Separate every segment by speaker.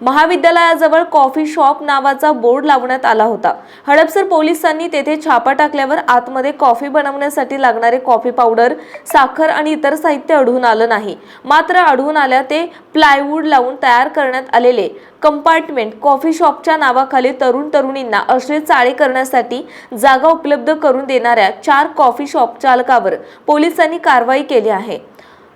Speaker 1: महाविद्यालयाजवळ coffee shop नावाचा board लावण्यात आला होता. हडपसर पोलिसांनी तेथे छापा टाकल्यावर आतमध्ये कॉफी बनवण्यासाठी लागणारे कॉफी पावडर साखर आणि इतर साहित्य आढळून आलं नाही. मात्र आढळून आल्या ते प्लायवूड लावून तयार करण्यात आलेले कंपार्टमेंट कॉफी शॉपच्या नावाखाली तरुण तरुणींना अश्लील चाळे करण्यासाठी जागा उपलब्ध करून देणाऱ्या चार कॉफी शॉप चालकावर पोलिसांनी कारवाई केली आहे.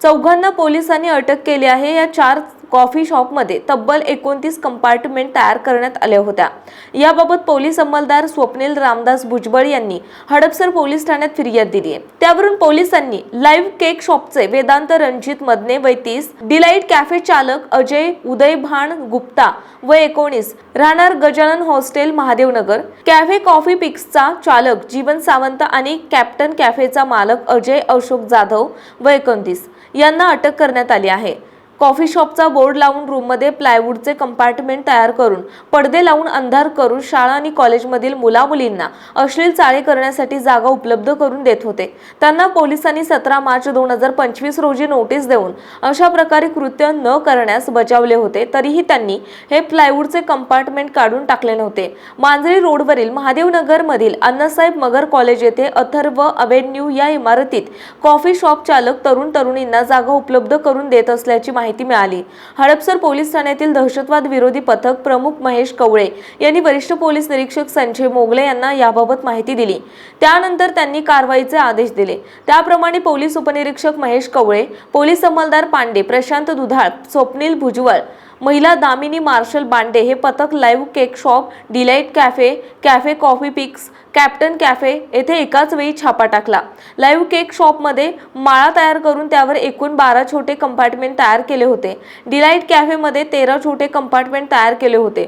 Speaker 1: चौघांना पोलिसांनी अटक केली आहे. या चार कॉफी शॉपमध्ये तब्बल एकोणतीस कंपार्टमेंट तयार करण्यात आल्या होत्या. याबाबत पोलीस अंमलदार स्वप्नील रामदास भुजबळ यांनी हडपसर पोलीस ठाण्यात फिर्याद दिली आहे. त्यावरून पोलिसांनी लाईव्ह केक शॉपचे वेदांत रणजित मदने वैतीस डिलाईट कॅफे चालक अजय उदय भाण गुप्ता व एकोणीस राहणार Gajanan hostel Mahadevnagar cafe coffee पिक्सचा चालक जीवन सावंत आणि कॅप्टन कॅफेचा मालक अजय अशोक जाधव व एकोणतीस यांना अटक करण्यात आली आहे. कॉफी शॉपचा बोर्ड लावून रूममध्ये प्लायवूडचे कंपार्टमेंट तयार करून पडदे लावून अंधार करून शाळा आणि कॉलेजमधील मुलामुलींना अश्लील चाळे करण्यासाठी जागा उपलब्ध करून देत होते. त्यांना पोलिसांनी सतरा मार्च दोन हजार पंचवीस रोजी नोटीस देऊन अशा प्रकारे कृत्य न करण्यास बजावले होते तरीही त्यांनी हे प्लायवूडचे कंपार्टमेंट काढून टाकले नव्हते. मांजरी रोडवरील महादेवनगरमधील अण्णासाहेब मगर कॉलेज येथे अथर्व अवेन्यू या इमारतीत कॉफी शॉप चालक तरुण तरुणींना जागा उपलब्ध करून देत असल्याची माहिती मिळाली. हडपसर पोलीस ठाण्यातील दहशतवाद विरोधी पथक प्रमुख महेश कवळे यांनी वरिष्ठ पोलीस निरीक्षक संजय मोगले यांना याबाबत माहिती दिली. त्यानंतर त्यांनी कारवाईचे आदेश दिले. त्याप्रमाणे पोलीस उपनिरीक्षक महेश कवळे पोलीस अंमलदार पांडे प्रशांत दुधाळ स्वप्नील भुजबळ महिला दामिनी मार्शल बांडे हे पथक live cake shop delight cafe cafe coffee picks captain cafe येथे एकाच वेळी छापा टाकला. लाईव्ह केक शॉपमध्ये माळा तयार करून त्यावर एकूण बारा छोटे कंपार्टमेंट तयार केले होते. डिलाईट कॅफेमध्ये तेरा छोटे कंपार्टमेंट तयार केले होते.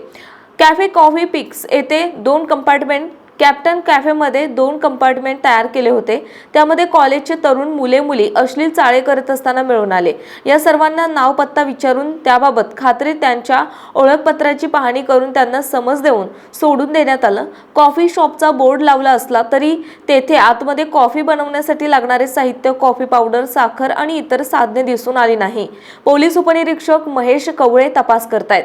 Speaker 1: कॅफे कॉफी पिक्स येथे दोन कंपार्टमेंट कॅप्टन कॅफेमध्ये दोन कंपार्टमेंट तयार केले होते. त्यामध्ये कॉलेजचे तरुण मुले मुली अश्लील चाळे करत असताना मिळून आले. या सर्वांना नाव पत्ता विचारून त्याबाबत खात्री त्यांच्या ओळखपत्राची पाहणी करून त्यांना समज देऊन सोडून देण्यात आलं. कॉफी शॉपचा बोर्ड लावला असला तरी तेथे आतमध्ये कॉफी बनवण्यासाठी लागणारे साहित्य कॉफी पावडर साखर आणि इतर साधने दिसून आली नाही. पोलीस उपनिरीक्षक महेश कवळे तपास करतायत.